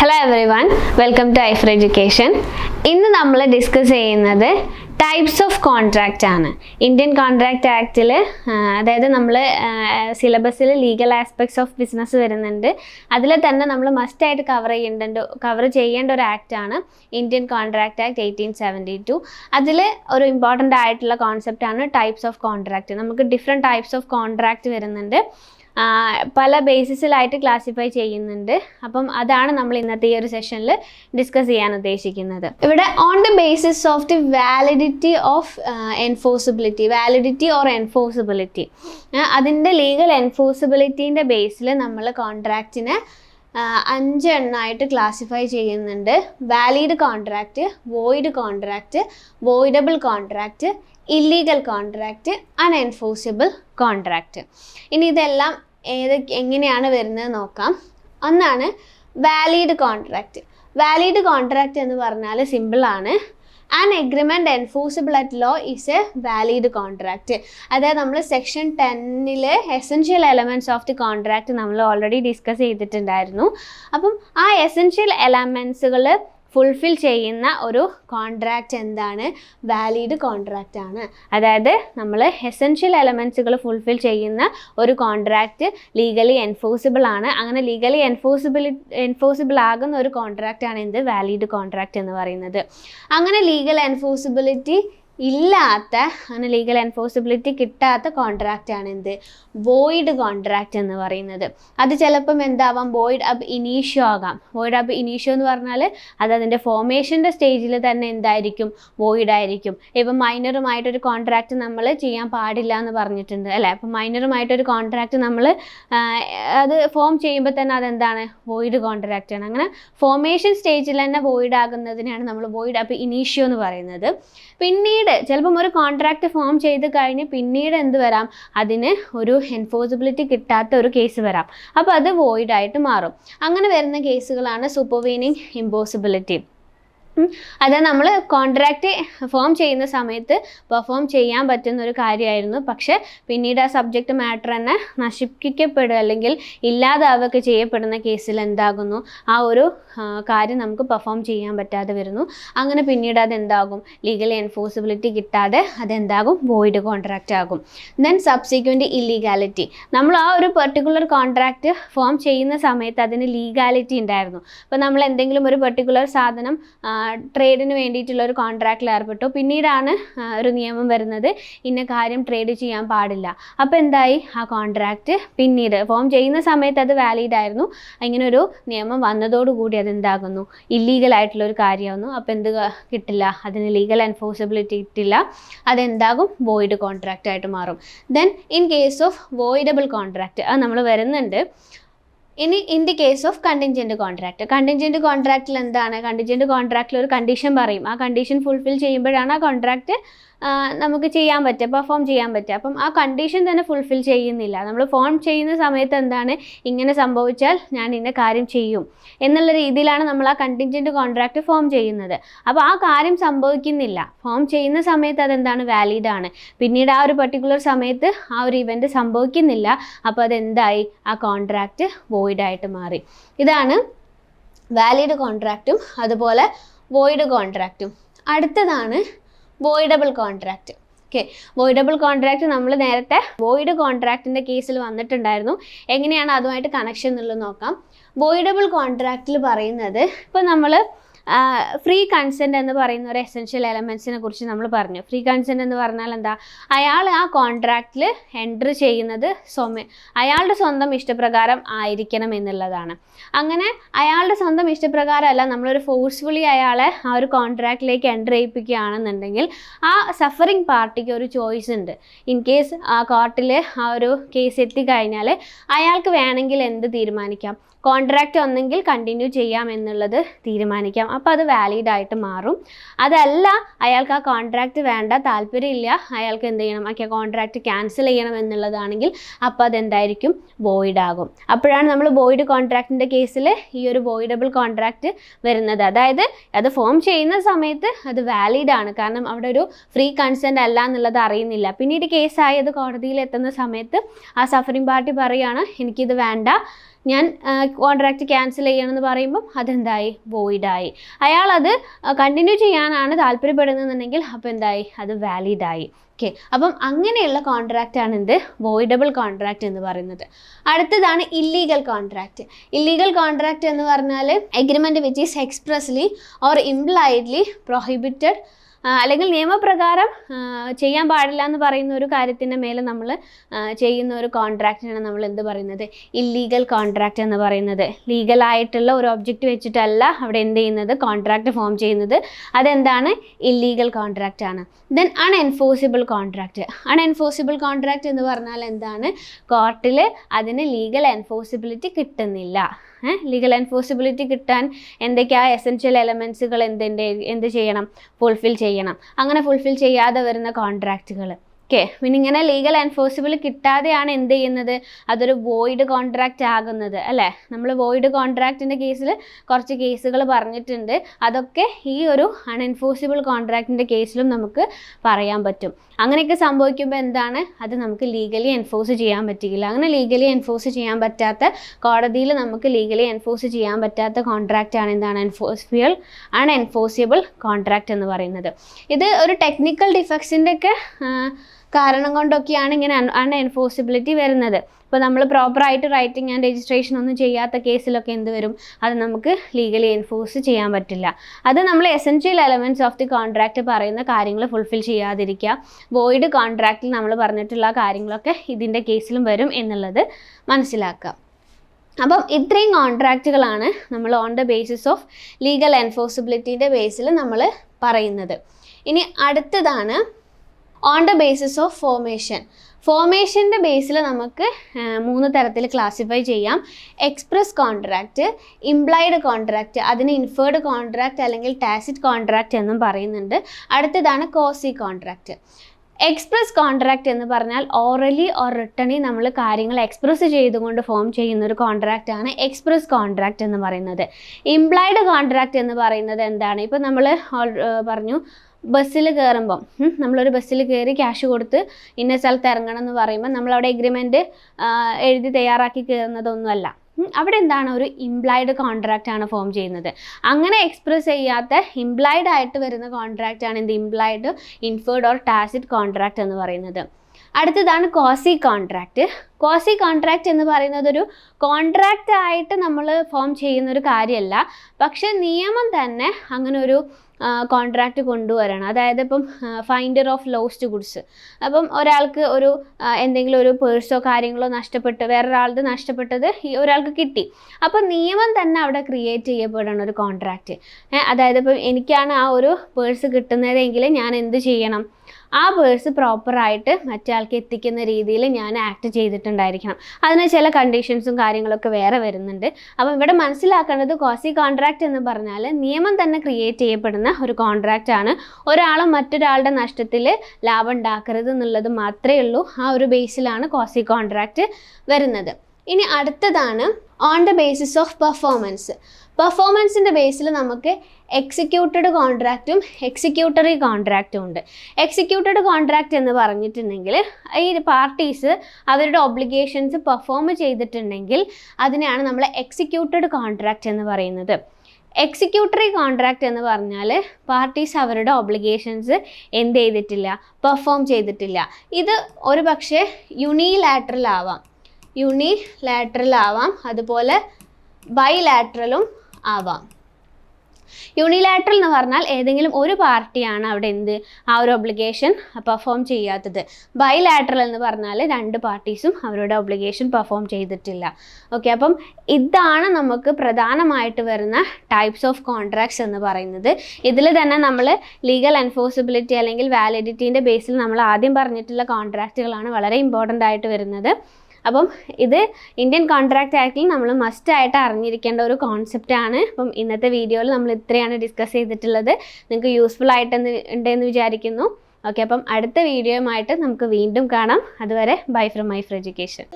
Hello everyone welcome to ഐഫർ education ഇന്ന് നമ്മൾ ഡിസ്കസ് ചെയ്യുന്നത് ടൈപ്സ് ഓഫ് കോൺട്രാക്റ്റ് ആണ്. ഇന്ത്യൻ കോൺട്രാക്റ്റ് ആക്റ്റിൽ അതായത് നമ്മൾ സിലബസിൽ ലീഗൽ ആസ്പെക്ട്സ് ഓഫ് ബിസിനസ് വരുന്നുണ്ട്. അതിൽ തന്നെ നമ്മൾ മസ്റ്റായിട്ട് കവർ ചെയ്യേണ്ട കവർ ചെയ്യേണ്ട ഒരു ആക്റ്റാണ് Indian contract act eighteen seventy two അതിൽ ഒരു ഇമ്പോർട്ടന്റ് ആയിട്ടുള്ള കോൺസെപ്റ്റാണ് ടൈപ്സ് ഓഫ് കോൺട്രാക്റ്റ് നമുക്ക് ഡിഫറെന്റ് ടൈപ്സ് ഓഫ് കോൺട്രാക്റ്റ് വരുന്നുണ്ട്. പല ബേസിസിലായിട്ട് ക്ലാസിഫൈ ചെയ്യുന്നുണ്ട്. അപ്പം അതാണ് നമ്മൾ ഇന്നത്തെ ഈ ഒരു സെഷനിൽ ഡിസ്കസ് ചെയ്യാൻ ഉദ്ദേശിക്കുന്നത്. ഇവിടെ on the basis of the validity of enforceability validity or enforceability അതിന്റെ ലീഗൽ എൻഫോഴ്സിബിലിറ്റീന്റെ ബേസിൽ നമ്മൾ കോൺട്രാക്റ്റിനെ അഞ്ച് എണ്ണമായിട്ട് ക്ലാസിഫൈ ചെയ്യുന്നുണ്ട്. Valid contract void contract voidable contract illegal contract unenforceable contract ഇനി ഇതെല്ലാം ഏത് എങ്ങനെയാണ് വരുന്നത് നോക്കാം. ഒന്നാണ് വാലിഡ് കോൺട്രാക്റ്റ് വാലിഡ് കോൺട്രാക്റ്റ് എന്ന് പറഞ്ഞാൽ സിമ്പിളാണ് an agreement enforceable at law is a valid contract അതായത് നമ്മൾ section ടെന്നിൽ essential elements of the contract നമ്മൾ ഓൾറെഡി ഡിസ്കസ് ചെയ്തിട്ടുണ്ടായിരുന്നു. അപ്പം ആ എസെൻഷ്യൽ എലമെന്റ്സുകൾ ഫുൾഫിൽ ചെയ്യുന്ന ഒരു കോൺട്രാക്റ്റ് എന്താണ്? വാലിഡ് കോൺട്രാക്റ്റ് ആണ്. അതായത് നമ്മൾ എസെൻഷ്യൽ എലമെന്റ്സുകൾ ഫുൾഫിൽ ചെയ്യുന്ന ഒരു കോൺട്രാക്റ്റ് ലീഗലി എൻഫോഴ്സിബിൾ ആണ്. അങ്ങനെ ലീഗലി എൻഫോഴ്സിബിളി എൻഫോഴ്സിബിൾ ആകുന്ന ഒരു കോൺട്രാക്റ്റ് ആണ് എന്ത്? വാലിഡ് കോൺട്രാക്റ്റ് എന്ന് പറയുന്നത്. അങ്ങനെ ലീഗൽ എൻഫോഴ്സിബിലിറ്റി ഇല്ലാത്ത അങ്ങനെ ലീഗൽ എൻഫോഴ്സിബിലിറ്റി കിട്ടാത്ത കോൺട്രാക്റ്റ് ആണ് എന്ത്? വോയിഡ് കോൺട്രാക്റ്റ് എന്ന് പറയുന്നത്. അത് ചിലപ്പം എന്താവാം? വോയിഡ് അബ് ഇനീഷ്യോ ആകാം. വോയിഡ് അബ് ഇനീഷ്യോ എന്ന് പറഞ്ഞാൽ അത് അതിന്റെ ഫോർമേഷന്റെ സ്റ്റേജിൽ തന്നെ എന്തായിരിക്കും? വോയിഡ് ആയിരിക്കും. ഇപ്പം മൈനറുമായിട്ടൊരു കോൺട്രാക്റ്റ് നമ്മൾ ചെയ്യാൻ പാടില്ല എന്ന് പറഞ്ഞിട്ടുണ്ട് അല്ലേ? അപ്പം മൈനറുമായിട്ടൊരു കോൺട്രാക്റ്റ് നമ്മൾ അത് ഫോം ചെയ്യുമ്പോൾ തന്നെ അതെന്താണ്? വോയിഡ് കോൺട്രാക്റ്റ് ആണ്. അങ്ങനെ ഫോർമേഷൻ സ്റ്റേജിൽ തന്നെ വോയിഡ് ആകുന്നതിനാണ് നമ്മൾ വോയിഡ് അബ് ഇനീഷ്യോ എന്ന് പറയുന്നത്. പിന്നീട് ചിലപ്പം ഒരു കോൺട്രാക്റ്റ് ഫോം ചെയ്ത് കഴിഞ്ഞ് പിന്നീട് എന്ത് വരാം? അതിന് ഒരു എൻഫോഴ്സിബിലിറ്റി കിട്ടാത്ത ഒരു കേസ് വരാം. അപ്പോൾ അത് വോയിഡായിട്ട് മാറും. അങ്ങനെ വരുന്ന കേസുകളാണ് സൂപ്പർവീനിങ് ഇമ്പോസിബിലിറ്റി അത് നമ്മൾ കോൺട്രാക്റ്റ് ഫോം ചെയ്യുന്ന സമയത്ത് പെർഫോം ചെയ്യാൻ പറ്റുന്ന ഒരു കാര്യമായിരുന്നു. പക്ഷെ പിന്നീട് ആ സബ്ജക്റ്റ് മാറ്റർ തന്നെ നശിപ്പിക്കപ്പെടുക അല്ലെങ്കിൽ ഇല്ലാതാവുകയൊക്കെ ചെയ്യപ്പെടുന്ന കേസിൽ എന്താകുന്നു? ആ ഒരു കാര്യം നമുക്ക് പെർഫോം ചെയ്യാൻ പറ്റാതെ വരുന്നു. അങ്ങനെ പിന്നീട് അത് എന്താകും ലീഗലി എൻഫോഴ്സിബിലിറ്റി കിട്ടാതെ അതെന്താകും? വോയിഡ് കോൺട്രാക്റ്റ് ആകും. ദെൻ സബ്സിക്വന്റ് ഇല്ലീഗാലിറ്റി നമ്മൾ ആ ഒരു പെർട്ടിക്കുലർ കോൺട്രാക്റ്റ് ഫോം ചെയ്യുന്ന സമയത്ത് അതിന് ലീഗാലിറ്റി ഉണ്ടായിരുന്നു. അപ്പോൾ നമ്മൾ എന്തെങ്കിലും ഒരു പെർട്ടിക്കുലർ സാധനം ട്രേഡിന് വേണ്ടിയിട്ടുള്ള ഒരു കോൺട്രാക്റ്റിൽ ഏർപ്പെട്ടു. പിന്നീടാണ് ഒരു നിയമം വരുന്നത്. ഇന്ന കാര്യം ട്രേഡ് ചെയ്യാൻ പാടില്ല. അപ്പോൾ എന്തായി? ആ കോൺട്രാക്റ്റ് പിന്നീട് ഫോം ചെയ്യുന്ന സമയത്ത് അത് വാലിഡ് ആയിരുന്നു. ഇങ്ങനെ ഒരു നിയമം വന്നതോടുകൂടി അതെന്താകുന്നു ഇല്ലീഗൽ ആയിട്ടുള്ള ഒരു കാര്യമാകുന്നു അപ്പോൾ എന്ത് കിട്ടില്ല. അതിന് ലീഗൽ എൻഫോഴ്സിബിലിറ്റി കിട്ടില്ല. അതെന്താകും? വോയിഡ് കോൺട്രാക്റ്റ് ആയിട്ട് മാറും. Then in case of voidable contract അത് നമ്മൾ വരുന്നുണ്ട്. ഇനി in the case of contingent contract contingent കോൺട്രാക്റ്റിൽ എന്താണ്? കണ്ടിൻജന്റ് കോൺട്രാക്റ്റിൽ ഒരു കണ്ടീഷൻ പറയും. ആ കണ്ടീഷൻ ഫുൾഫിൽ ചെയ്യുമ്പോഴാണ് ആ കോൺട്രാക്റ്റ് നമുക്ക് ചെയ്യാൻ പറ്റുക പെർഫോം ചെയ്യാൻ പറ്റുക. അപ്പം ആ കണ്ടീഷൻ തന്നെ ഫുൾഫിൽ ചെയ്യുന്നില്ല. നമ്മൾ ഫോം ചെയ്യുന്ന സമയത്ത് എന്താണ്? ഇങ്ങനെ സംഭവിച്ചാൽ ഞാൻ ഇന്ന കാര്യം ചെയ്യും. എന്നുള്ള രീതിയിലാണ് നമ്മൾ ആ കണ്ടിൻജന്റ് കോൺട്രാക്റ്റ് ഫോം ചെയ്യുന്നത്. അപ്പോൾ ആ കാര്യം സംഭവിക്കുന്നില്ല. ഫോം ചെയ്യുന്ന സമയത്ത് അതെന്താണ്? വാലിഡ് ആണ്. പിന്നീട് ആ ഒരു പർട്ടിക്കുലർ സമയത്ത് ആ ഒരു ഇവന്റ് സംഭവിക്കുന്നില്ല. അപ്പോൾ അതെന്തായി? ആ കോൺട്രാക്റ്റ് വോയിഡായിട്ട് മാറി. ഇതാണ് വാലിഡ് കോൺട്രാക്റ്റും അതുപോലെ വോയിഡ് കോൺട്രാക്റ്റും അടുത്തതാണ് voidable contract okay voidable contract നമ്മൾ നേരത്തെ വോയിഡ് കോൺട്രാക്റ്റിന്റെ കേസിൽ വന്നിട്ടുണ്ടായിരുന്നു. എങ്ങനെയാണ് അതുമായിട്ട് കണക്ഷൻ എന്നുള്ളത് നോക്കാം. വോയിഡബിൾ കോൺട്രാക്റ്റിൽ പറയുന്നത് ഇപ്പോൾ നമ്മൾ ഫ്രീ കൺസെന്റ് എന്ന് പറയുന്ന ഒരു എസെൻഷ്യൽ എലമെൻസിനെ കുറിച്ച് നമ്മൾ പറഞ്ഞു. ഫ്രീ കൺസെന്റ് എന്ന് പറഞ്ഞാൽ എന്താ? അയാൾ ആ കോൺട്രാക്റ്റിൽ എന്റർ ചെയ്യുന്നത് സ്വമ അയാളുടെ സ്വന്തം ഇഷ്ടപ്രകാരം ആയിരിക്കണം എന്നുള്ളതാണ്. അങ്ങനെ അയാളുടെ സ്വന്തം ഇഷ്ടപ്രകാരമല്ല നമ്മളൊരു ഫോഴ്സ്ഫുള്ളി അയാളെ ആ ഒരു കോൺട്രാക്റ്റിലേക്ക് എന്റർ ചെയ്യിപ്പിക്കുകയാണെന്നുണ്ടെങ്കിൽ ആ സഫറിങ് പാർട്ടിക്ക് ഒരു ചോയ്സ് ഉണ്ട്. ഇൻ കേസ് ആ കോർട്ടിൽ ആ ഒരു കേസ് എത്തിക്കഴിഞ്ഞാൽ അയാൾക്ക് വേണമെങ്കിൽ എന്ത് തീരുമാനിക്കാം? കോൺട്രാക്റ്റ് ഒന്നെങ്കിൽ കണ്ടിന്യൂ ചെയ്യാം എന്നുള്ളത് തീരുമാനിക്കാം. അപ്പോൾ അത് വാലിഡ് ആയിട്ട് മാറും. അതല്ല അയാൾക്ക് ആ കോൺട്രാക്റ്റ് വേണ്ട താല്പര്യമില്ല. അയാൾക്ക് എന്ത് ചെയ്യണം? ആ കോൺട്രാക്റ്റ് ക്യാൻസൽ ചെയ്യണം എന്നുള്ളതാണെങ്കിൽ അപ്പോൾ അതെന്തായിരിക്കും? വോയിഡ് ആകും. അപ്പോഴാണ് നമ്മൾ വോയിഡ് കോൺട്രാക്റ്റിന്റെ കേസിൽ ഈ ഒരു വോയിഡബിൾ കോൺട്രാക്റ്റ് വരുന്നത്. അതായത് അത് ഫോം ചെയ്യുന്ന സമയത്ത് അത് വാലിഡ് ആണ്. കാരണം അവിടെ ഒരു ഫ്രീ കൺസെന്റ് അല്ല എന്നുള്ളത് അറിയുന്നില്ല. പിന്നീട് കേസായി അത് കോടതിയിൽ എത്തുന്ന സമയത്ത് ആ സഫറിംഗ് പാർട്ടി പറയുകയാണ് എനിക്കിത് വേണ്ട. ഞാൻ കോൺട്രാക്റ്റ് ക്യാൻസൽ ചെയ്യണമെന്ന് പറയുമ്പം അതെന്തായി? വോയിഡായി അയാൾ അത് കണ്ടിന്യൂ ചെയ്യാനാണ് താല്പര്യപ്പെടുന്നതെന്നുണ്ടെങ്കിൽ അപ്പോൾ എന്തായി? അത് വാലിഡായി ഓക്കെ അപ്പം അങ്ങനെയുള്ള കോൺട്രാക്റ്റ് ആണ് എന്ത്? വോയിഡബിൾ കോൺട്രാക്റ്റ് എന്ന് പറയുന്നത്. അടുത്തതാണ് ഇല്ലീഗൽ കോൺട്രാക്റ്റ് ഇല്ലീഗൽ കോൺട്രാക്റ്റ് എന്ന് പറഞ്ഞാൽ agreement which is expressly or impliedly prohibited അല്ലെങ്കിൽ നിയമപ്രകാരം ചെയ്യാൻ പാടില്ല എന്ന് പറയുന്ന ഒരു കാര്യത്തിന്റെ മേലെ നമ്മൾ ചെയ്യുന്ന ഒരു കോൺട്രാക്റ്റിനാണ് നമ്മൾ എന്ത് പറയുന്നത്? ഇല്ലീഗൽ കോൺട്രാക്റ്റ് എന്ന് പറയുന്നത്. ലീഗലായിട്ടുള്ള ഒരു ഒബ്ജക്റ്റ് വെച്ചിട്ടല്ല അവിടെ എന്ത് ചെയ്യുന്നത്? കോൺട്രാക്റ്റ് ഫോം ചെയ്യുന്നത്. അതെന്താണ്? ഇല്ലീഗൽ കോൺട്രാക്റ്റ് ആണ്. Then unenforceable contract unenforceable contract എന്ന് പറഞ്ഞാൽ എന്താണ്? കോർട്ടിൽ അതിന് ലീഗൽ എൻഫോഴ്സിബിലിറ്റി കിട്ടുന്നില്ല. ലീഗൽ എൻഫോഴ്സിബിലിറ്റി കിട്ടാൻ എന്തൊക്കെയാ എസെൻഷ്യൽ എലമെൻസുകൾ എന്തിന്റെ എന്ത് ചെയ്യണം? ഫുൾഫിൽ ചെയ്യണം. അങ്ങനെ ഫുൾഫിൽ ചെയ്യാതെ വരുന്ന കോൺട്രാക്റ്റുകൾ ഓക്കെ. പിന്നെ ഇങ്ങനെ ലീഗൽ എൻഫോഴ്സിബിൾ കിട്ടാതെയാണ് എന്ത് ചെയ്യുന്നത്? അതൊരു വോയിഡ് കോൺട്രാക്റ്റ് ആകുന്നത് അല്ലേ? നമ്മൾ വോയിഡ് കോൺട്രാക്റ്റിന്റെ കേസിൽ കുറച്ച് കേസുകൾ പറഞ്ഞിട്ടുണ്ട്. അതൊക്കെ ഈ ഒരു അൺഎൻഫോഴ്സിബിൾ കോൺട്രാക്റ്റിന്റെ കേസിലും നമുക്ക് പറയാൻ പറ്റും. അങ്ങനെയൊക്കെ സംഭവിക്കുമ്പോൾ എന്താണ്? അത് നമുക്ക് ലീഗലി എൻഫോഴ്സ് ചെയ്യാൻ പറ്റില്ല അങ്ങനെ ലീഗലി എൻഫോഴ്സ് ചെയ്യാൻ പറ്റാത്ത കോടതിയിൽ നമുക്ക് ലീഗലി എൻഫോഴ്സ് ചെയ്യാൻ പറ്റാത്ത കോൺട്രാക്റ്റ് ആണ് എന്താണ്? എൻഫോഴ്സിബിൾ അൺഎൻഫോഴ്സിബിൾ കോൺട്രാക്റ്റ് എന്ന് പറയുന്നത്. ഇത് ഒരു ടെക്നിക്കൽ ഡിഫക്ട്സിന്റെ ഒക്കെ കാരണം കൊണ്ടൊക്കെയാണ് ഇങ്ങനെ അൺഎൻഫോഴ്സിബിലിറ്റി വരുന്നത്. ഇപ്പോൾ നമ്മൾ പ്രോപ്പറായിട്ട് റൈറ്റിംഗ് ആൻഡ് രജിസ്ട്രേഷൻ ഒന്നും ചെയ്യാത്ത കേസിലൊക്കെ എന്ത് വരും? അത് നമുക്ക് ലീഗലി എൻഫോഴ്സ് ചെയ്യാൻ പറ്റില്ല. അത് നമ്മൾ essential elements of the contract പറയുന്ന കാര്യങ്ങൾ ഫുൾഫിൽ ചെയ്യാതിരിക്കുക. വോയിഡ് കോൺട്രാക്റ്റിൽ നമ്മൾ പറഞ്ഞിട്ടുള്ള കാര്യങ്ങളൊക്കെ ഇതിന്റെ കേസിലും വരും എന്നുള്ളത് മനസ്സിലാക്കുക. അപ്പം ഇത്രയും കോൺട്രാക്റ്റുകളാണ് നമ്മൾ on the basis of legal എൻഫോഴ്സിബിലിറ്റിന്റെ ബേസിൽ നമ്മൾ പറയുന്നത്. ഇനി അടുത്തതാണ് on the basis of formation ഫോർമേഷന്റെ ബേസിൽ നമുക്ക് മൂന്ന് തരത്തിൽ ക്ലാസിഫൈ ചെയ്യാം. എക്സ്പ്രസ് കോൺട്രാക്റ്റ് ഇംപ്ലൈഡ് കോൺട്രാക്റ്റ് അതിന് ഇൻഫേർഡ് കോൺട്രാക്റ്റ് അല്ലെങ്കിൽ ടാസിറ്റ് കോൺട്രാക്റ്റ് എന്നും പറയുന്നുണ്ട്. അടുത്തതാണ് കോസി കോൺട്രാക്റ്റ് എക്സ്പ്രസ് കോൺട്രാക്റ്റ് എന്ന് പറഞ്ഞാൽ ഓറലി ഓർ റിട്ടണി നമ്മൾ കാര്യങ്ങൾ എക്സ്പ്രസ് ചെയ്തുകൊണ്ട് ഫോം ചെയ്യുന്ന ഒരു കോൺട്രാക്റ്റ് ആണ് എക്സ്പ്രസ് കോൺട്രാക്റ്റ് എന്ന് പറയുന്നത്. ഇംപ്ലൈഡ് കോൺട്രാക്റ്റ് എന്ന് പറയുന്നത് എന്താണ്? ഇപ്പം നമ്മൾ പറഞ്ഞു ബസ്സിൽ കയറുമ്പം നമ്മളൊരു ബസ്സിൽ കയറി ക്യാഷ് കൊടുത്ത് ഇന്ന സ്ഥലത്ത് ഇറങ്ങണം എന്ന് പറയുമ്പോൾ നമ്മളവിടെ എഗ്രിമെന്റ് എഴുതി തയ്യാറാക്കി കയറുന്നതൊന്നുമല്ല. അവിടെ എന്താണ്? ഒരു ഇംപ്ലൈഡ് കോൺട്രാക്റ്റ് ആണ് ഫോം ചെയ്യുന്നത്. അങ്ങനെ എക്സ്പ്രസ് ചെയ്യാത്ത ഇംപ്ലൈഡ് ആയിട്ട് വരുന്ന കോൺട്രാക്റ്റ് ആണ് എന്ത്? Implied inferred or tacit contract എന്ന് പറയുന്നത്. അടുത്തതാണ് കോസി കോൺട്രാക്റ്റ് കോസി കോൺട്രാക്റ്റ് എന്ന് പറയുന്നത് ഒരു കോൺട്രാക്റ്റ് ആയിട്ട് നമ്മൾ ഫോം ചെയ്യുന്ന ഒരു കാര്യമല്ല പക്ഷെ നിയമം തന്നെ അങ്ങനെ ഒരു കോൺട്രാക്റ്റ് കൊണ്ടുവരണം. അതായത് ഇപ്പം ഫൈൻഡർ ഓഫ് ലോസ്റ്റ് ഗുഡ്സ് അപ്പം ഒരാൾക്ക് ഒരു എന്തെങ്കിലും ഒരു പേഴ്സോ കാര്യങ്ങളോ നഷ്ടപ്പെട്ട് വേറൊരാളുടെ നഷ്ടപ്പെട്ടത് ഈ ഒരാൾക്ക് കിട്ടി. അപ്പോൾ നിയമം തന്നെ അവിടെ ക്രിയേറ്റ് ചെയ്യപ്പെടണം ഒരു കോൺട്രാക്റ്റ് അതായത് ഇപ്പം എനിക്കാണ് ആ ഒരു പേഴ്സ് കിട്ടുന്നതെങ്കിൽ ഞാൻ എന്ത് ചെയ്യണം? ആ പേഴ്സ് പ്രോപ്പറായിട്ട് മറ്റേ എത്തിക്കുന്ന രീതിയിൽ ഞാൻ ആക്ട് ചെയ്തിട്ടുണ്ടായിരിക്കണം. അതിന് ചില കണ്ടീഷൻസും കാര്യങ്ങളൊക്കെ വേറെ വരുന്നുണ്ട്. അപ്പം ഇവിടെ മനസ്സിലാക്കേണ്ടത് കോസി കോൺട്രാക്റ്റ് എന്ന് പറഞ്ഞാൽ നിയമം തന്നെ ക്രിയേറ്റ് ചെയ്യപ്പെടുന്ന ഒരു കോൺട്രാക്റ്റ് ആണ്. ഒരാൾ മറ്റൊരാളുടെ നഷ്ടത്തിൽ ലാഭം ഉണ്ടാക്കരുത് എന്നുള്ളത് മാത്രമേ ഉള്ളൂ. ആ ഒരു ബേസിലാണ് കോസി കോൺട്രാക്റ്റ് വരുന്നത്. ഇനി അടുത്തതാണ് on the basis of performance പെർഫോമൻസിന്റെ ബേസിൽ നമുക്ക് എക്സിക്യൂട്ടഡ് കോൺട്രാക്റ്റും എക്സിക്യൂട്ടറി കോൺട്രാക്റ്റും ഉണ്ട്. എക്സിക്യൂട്ടഡ് കോൺട്രാക്റ്റ് എന്ന് പറഞ്ഞിട്ടുണ്ടെങ്കിൽ ഈ പാർട്ടീസ് അവരുടെ ഒബ്ലിഗേഷൻസ് പെർഫോം ചെയ്തിട്ടുണ്ടെങ്കിൽ അതിനെയാണ് നമ്മൾ എക്സിക്യൂട്ടഡ് കോൺട്രാക്റ്റ് എന്ന് പറയുന്നത്. എക്സിക്യൂട്ടറി കോൺട്രാക്റ്റ് എന്ന് പറഞ്ഞാൽ പാർട്ടീസ് അവരുടെ ഒബ്ലിഗേഷൻസ് എന്ത് ചെയ്തിട്ടില്ല പെർഫോം ചെയ്തിട്ടില്ല. ഇത് ഒരു പക്ഷേ യുണിലാറ്ററൽ ആവാം. യുണിലാറ്ററൽ ആവാം. അതുപോലെ ബൈലാറ്ററലും ആവാം. യൂണിലാറ്ററൽ എന്ന് പറഞ്ഞാൽ ഏതെങ്കിലും ഒരു പാർട്ടിയാണ് അവിടെ എന്ത് ആ ഒരു ഒബ്ലിഗേഷൻ പെർഫോം ചെയ്യാത്തത്. ബൈലാറ്ററൽ എന്ന് പറഞ്ഞാൽ രണ്ട് പാർട്ടീസും അവരുടെ ഒബ്ലിഗേഷൻ പെർഫോം ചെയ്തിട്ടില്ല. ഓക്കെ അപ്പം ഇതാണ് നമുക്ക് പ്രധാനമായിട്ട് വരുന്ന ടൈപ്സ് ഓഫ് കോൺട്രാക്ട്സ് എന്ന് പറയുന്നത്. ഇതിൽ തന്നെ നമ്മൾ ലീഗൽ എൻഫോഴ്സിബിലിറ്റി അല്ലെങ്കിൽ വാലിഡിറ്റീന്റെ ബേസിൽ നമ്മൾ ആദ്യം പറഞ്ഞിട്ടുള്ള കോൺട്രാക്റ്റുകളാണ് വളരെ ഇമ്പോർട്ടന്റ് ആയിട്ട് വരുന്നത്. അപ്പം ഇത് ഇന്ത്യൻ കോൺട്രാക്ട് ആക്ടിൽ നമ്മൾ മസ്റ്റ് ആയിട്ട് അറിഞ്ഞിരിക്കേണ്ട ഒരു കോൺസെപ്റ്റ് ആണ്. അപ്പം ഇന്നത്തെ വീഡിയോയിൽ നമ്മൾ ഇത്രയാണ് ഡിസ്കസ് ചെയ്തിട്ടുള്ളത്. നിങ്ങൾക്ക് യൂസ്ഫുൾ ആയിട്ടെന്ന് ഉണ്ടെന്ന് വിചാരിക്കുന്നു. ഓക്കെ അപ്പം അടുത്ത വീഡിയോയുമായിട്ട് നമുക്ക് വീണ്ടും കാണാം. അതുവരെ bye from my from education